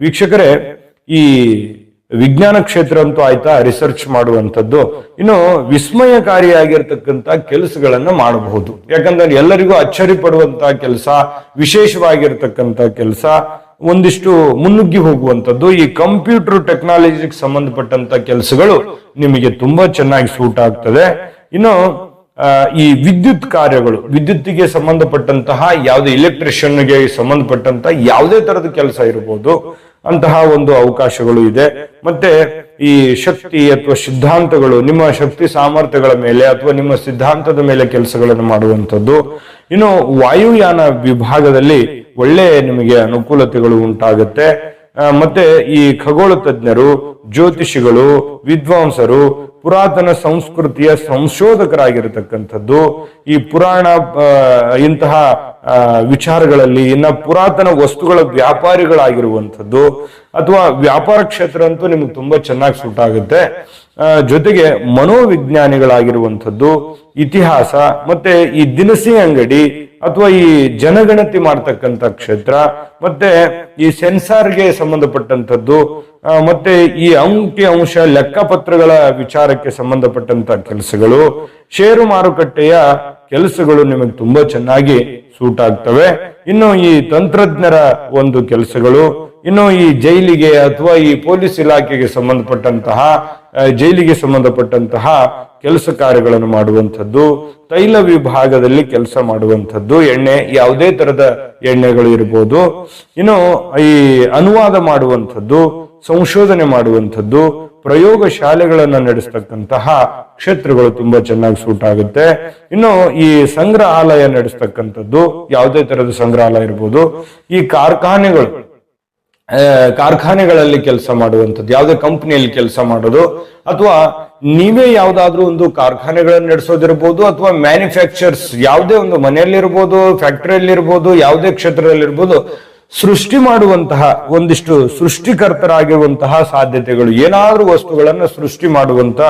ವೀಕ್ಷಕರೇ, ಈ ವಿಜ್ಞಾನ ಕ್ಷೇತ್ರ ಅಂತೂ ಆಯ್ತಾ ರಿಸರ್ಚ್ ಮಾಡುವಂಥದ್ದು. ಇನ್ನು ವಿಸ್ಮಯಕಾರಿಯಾಗಿರ್ತಕ್ಕಂಥ ಕೆಲಸಗಳನ್ನ ಮಾಡಬಹುದು. ಯಾಕಂದ್ರೆ ಎಲ್ಲರಿಗೂ ಅಚ್ಚರಿ ಪಡುವಂತಹ ಕೆಲಸ, ವಿಶೇಷವಾಗಿರ್ತಕ್ಕಂಥ ಕೆಲಸ, ಒಂದಿಷ್ಟು ಮುನ್ನುಗ್ಗಿ ಹೋಗುವಂಥದ್ದು. ಈ ಕಂಪ್ಯೂಟರ್ ಟೆಕ್ನಾಲಜಿಗೆ ಸಂಬಂಧಪಟ್ಟಂತ ಕೆಲಸಗಳು ನಿಮಗೆ ತುಂಬಾ ಚೆನ್ನಾಗಿ ಸೂಟ್ ಆಗ್ತದೆ. ಇನ್ನು ಈ ವಿದ್ಯುತ್ ಕಾರ್ಯಗಳು, ವಿದ್ಯುತ್ತಿಗೆ ಸಂಬಂಧಪಟ್ಟಂತಹ ಯಾವುದೇ ಇಲೆಕ್ಟ್ರಿಷಿಯನ್ಗೆ ಸಂಬಂಧಪಟ್ಟಂತಹ ಯಾವುದೇ ತರದ ಕೆಲಸ ಇರಬಹುದು ಅಂತಹ ಒಂದು ಅವಕಾಶಗಳು ಇದೆ. ಮತ್ತೆ ಈ ಶಕ್ತಿ ಅಥವಾ ಸಿದ್ಧಾಂತಗಳು ನಿಮ್ಮ ಶಕ್ತಿ ಸಾಮರ್ಥ್ಯಗಳ ಮೇಲೆ ಅಥವಾ ನಿಮ್ಮ ಸಿದ್ಧಾಂತದ ಮೇಲೆ ಕೆಲಸಗಳನ್ನು ಮಾಡುವಂಥದ್ದು. ಇನ್ನು ವಾಯುಯಾನ ವಿಭಾಗದಲ್ಲಿ ಒಳ್ಳೆ ನಿಮಗೆ ಅನುಕೂಲತೆಗಳು ಉಂಟಾಗುತ್ತೆ. ಮತ್ತೆ ಈ ಖಗೋಳ ತಜ್ಞರು, ಜ್ಯೋತಿಷಿಗಳು, ವಿದ್ವಾಂಸರು, ಪುರಾತನ ಸಂಸ್ಕೃತಿಯ ಸಂಶೋಧಕರಾಗಿರತಕ್ಕಂಥದ್ದು. ಈ ಪುರಾಣ ಇಂತಹ ವಿಚಾರಗಳಲ್ಲಿ ಇನ್ನ ಪುರಾತನ ವಸ್ತುಗಳ ವ್ಯಾಪಾರಿಗಳಾಗಿರುವಂಥದ್ದು ಅಥವಾ ವ್ಯಾಪಾರ ಕ್ಷೇತ್ರ ಅಂತೂ ನಿಮ್ಗೆ ತುಂಬಾ ಚೆನ್ನಾಗಿ ಸೂಟ್ ಆಗುತ್ತೆ. ಜೊತೆಗೆ ಮನೋವಿಜ್ಞಾನಿಗಳಾಗಿರುವಂಥದ್ದು, ಇತಿಹಾಸ ಮತ್ತೆ ಈ ದಿನಸಿ ಅಂಗಡಿ ಅಥವಾ ಈ ಜನಗಣತಿ ಮಾಡ್ತಕ್ಕಂಥ ಕ್ಷೇತ್ರ ಮತ್ತೆ ಈ ಸೆನ್ಸಾರ್ಗೆ ಸಂಬಂಧಪಟ್ಟಂಥದ್ದು ಮತ್ತೆ ಈ ಅಂಕಿ ಅಂಶ ಲೆಕ್ಕಪತ್ರಗಳ ವಿಚಾರಕ್ಕೆ ಸಂಬಂಧಪಟ್ಟಂತ ಕೆಲಸಗಳು ಷೇರು ಮಾರುಕಟ್ಟೆಯ ಕೆಲಸಗಳು ನಿಮಗೆ ತುಂಬಾ ಚೆನ್ನಾಗಿ ಸೂಟ್ ಆಗ್ತವೆ ಇನ್ನು ಈ ತಂತ್ರಜ್ಞರ ಒಂದು ಕೆಲಸಗಳು, ಇನ್ನು ಈ ಜೈಲಿಗೆ ಅಥವಾ ಈ ಪೊಲೀಸ್ ಇಲಾಖೆಗೆ ಸಂಬಂಧಪಟ್ಟಂತಹ ಜೈಲಿಗೆ ಸಂಬಂಧಪಟ್ಟಂತಹ ಕೆಲಸ ಕಾರ್ಯಗಳನ್ನು ಮಾಡುವಂಥದ್ದು, ತೈಲ ವಿಭಾಗದಲ್ಲಿ ಕೆಲಸ ಮಾಡುವಂಥದ್ದು, ಎಣ್ಣೆ, ಯಾವುದೇ ತರದ ಎಣ್ಣೆಗಳು ಇರ್ಬೋದು. ಇನ್ನು ಈ ಅನುವಾದ ಮಾಡುವಂಥದ್ದು ಸಂಶೋಧನೆ ಮಾಡುವಂಥದ್ದು ಪ್ರಯೋಗ ಶಾಲೆಗಳನ್ನ ನಡೆಸ್ತಕ್ಕಂತಹ ಕ್ಷೇತ್ರಗಳು ತುಂಬಾ ಚೆನ್ನಾಗಿ ಸೂಟ್ ಆಗುತ್ತೆ. ಇನ್ನು ಈ ಸಂಗ್ರಹಾಲಯ ನಡೆಸ್ತಕ್ಕಂಥದ್ದು ಯಾವುದೇ ತರದ ಸಂಗ್ರಹಾಲಯ ಇರ್ಬೋದು. ಈ ಕಾರ್ಖಾನೆಗಳು ಕಾರ್ಖಾನೆಗಳಲ್ಲಿ ಕೆಲಸ ಮಾಡುವಂಥದ್ದು, ಯಾವುದೇ ಕಂಪನಿಯಲ್ಲಿ ಕೆಲಸ ಮಾಡೋದು, ಅಥವಾ ನೀವೇ ಯಾವ್ದಾದ್ರೂ ಒಂದು ಕಾರ್ಖಾನೆಗಳನ್ನು ನಡೆಸೋದಿರ್ಬೋದು, ಅಥವಾ ಮ್ಯಾನುಫ್ಯಾಕ್ಚರ್ಸ್, ಯಾವುದೇ ಒಂದು ಮನೆಯಲ್ಲಿರ್ಬೋದು ಫ್ಯಾಕ್ಟರಿಯಲ್ಲಿ ಇರ್ಬೋದು ಯಾವುದೇ ಕ್ಷೇತ್ರದಲ್ಲಿರ್ಬೋದು ಸೃಷ್ಟಿ ಮಾಡುವಂತಹ, ಒಂದಿಷ್ಟು ಸೃಷ್ಟಿಕರ್ತರಾಗಿರುವಂತಹ ಸಾಧ್ಯತೆಗಳು, ಏನಾದರೂ ವಸ್ತುಗಳನ್ನ ಸೃಷ್ಟಿ ಮಾಡುವಂತ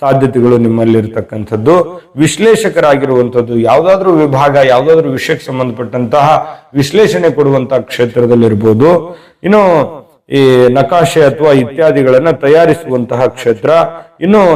ಸಾಧ್ಯತೆಗಳು ನಿಮ್ಮಲ್ಲಿರ್ತಕ್ಕಂಥದ್ದು. ವಿಶ್ಲೇಷಕರಾಗಿರುವಂಥದ್ದು, ಯಾವುದಾದ್ರೂ ವಿಭಾಗ, ಯಾವುದಾದ್ರೂ ವಿಷಯಕ್ಕೆ ಸಂಬಂಧಪಟ್ಟಂತಹ ವಿಶ್ಲೇಷಣೆ ಕೊಡುವಂತಹ ಕ್ಷೇತ್ರದಲ್ಲಿರ್ಬೋದು. ಇನ್ನು ಈ ನಕಾಶೆ ಅಥವಾ ಇತ್ಯಾದಿಗಳನ್ನ ತಯಾರಿಸುವಂತಹ ಕ್ಷೇತ್ರ. ಇನ್ನು